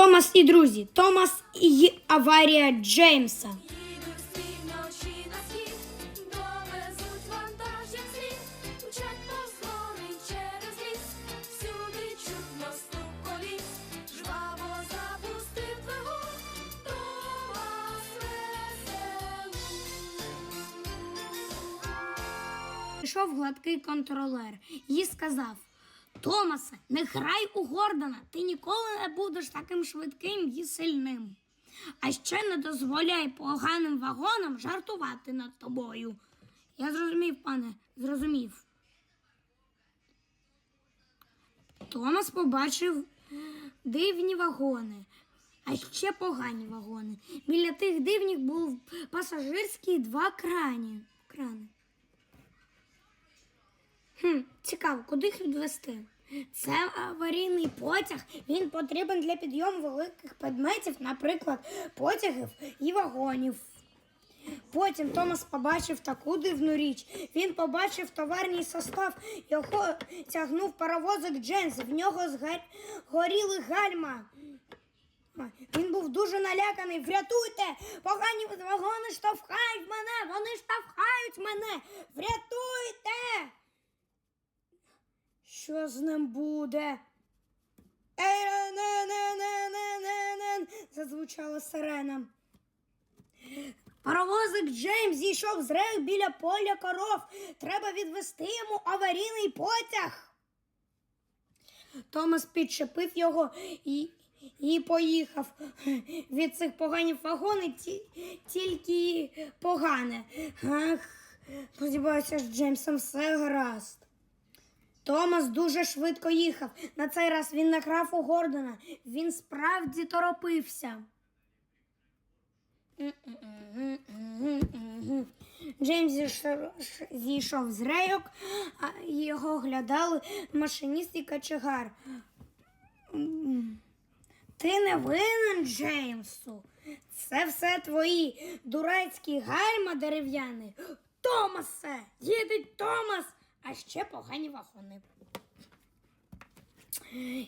Томас і друзі. Томас і аварія Джеймса. Пішов гладкий контролер і сказав: Томасе, не грай у Гордона, ти ніколи не будеш таким швидким і сильним. А ще не дозволяй поганим вагонам жартувати над тобою. Я зрозумів, пане, зрозумів. Томас побачив дивні вагони, а ще погані вагони. Біля тих дивних був пасажирський два крані. крани. Хм, цікаво, куди їх відвести? Це аварійний потяг. Він потрібен для підйому великих предметів, наприклад, потягів і вагонів. Потім Томас побачив таку дивну річ. Він побачив товарний состав, його тягнув паровозик Дженс, в нього згор... горіли гальма. Він був дуже наляканий. Врятуйте! Погані вагони штовхають мене! Вони штовхають мене! Врятуйте! Що з ним буде? Ей, не, не, не, не, не, не, зазвучала сирена. Паровозик Джеймс зійшов з рейк біля поля коров. Треба відвести йому аварійний потяг. Томас підчепив його і, і поїхав. Від цих поганих вагонів ті, тільки погане. Ах, сподіваюся, з Джеймсом все гаразд. Томас дуже швидко їхав. На цей раз він награв у Гордона. Він справді торопився. Джеймс зійшов, з рейок, а його глядали машиніст і кочегар. М, Ти не винен, Джеймсу. Це все твої дурацькі гальма дерев'яні. Томасе! Їдеть Томас! А ще погані вагони.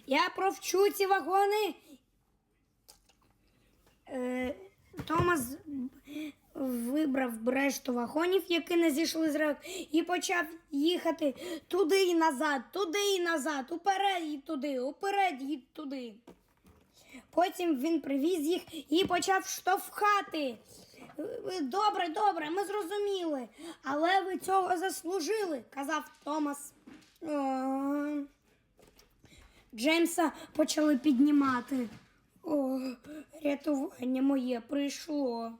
Я провчу ці вагони. Е, Томас вибрав решту вагонів, які не зійшли з рейок, і почав їхати туди і назад, туди і назад, уперед і туди, уперед і туди. Потім він привіз їх і почав штовхати. Добре, добре, ми зрозуміли. Але ви цього заслужили, казав Томас. Е, Джеймса почали піднімати. О, рятування моє прийшло.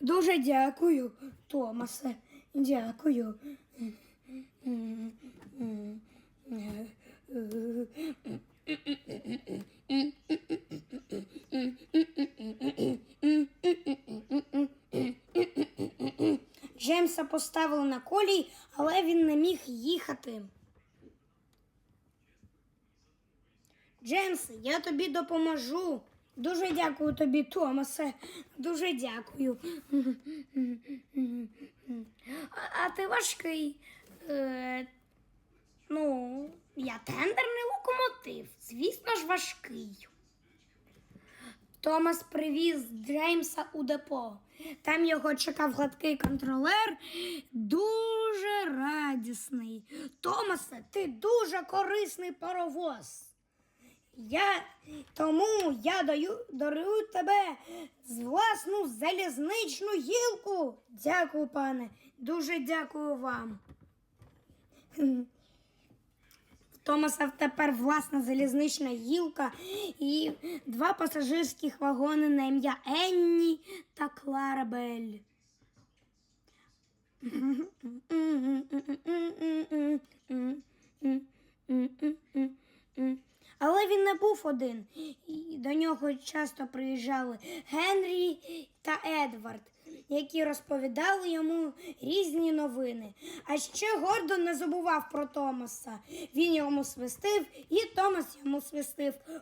Дуже дякую, Томасе. Дякую. Джеймса поставили на колій, але він не міг їхати. Джеймс, я тобі допоможу. Дуже дякую тобі, Томасе. Дуже дякую. А, а ти важкий. Е, ну, я тендерний локомотив. Звісно ж, важкий. Томас привіз Джеймса у депо. Там його чекав гладкий контролер, дуже радісний. Томасе, ти дуже корисний паровоз. Я тому я даю дарую тебе з власну залізничну гілку. Дякую, пане. Дуже дякую вам. В Томаса тепер власна залізнична гілка і два пасажирських вагони на ім'я Енні та Кларабель. Але він не був один. І до нього часто приїжджали Генрі та Едвард, які розповідали йому різні новини. А ще Гордон не забував про Томаса. Він йому свистив, і Томас йому свистив. О,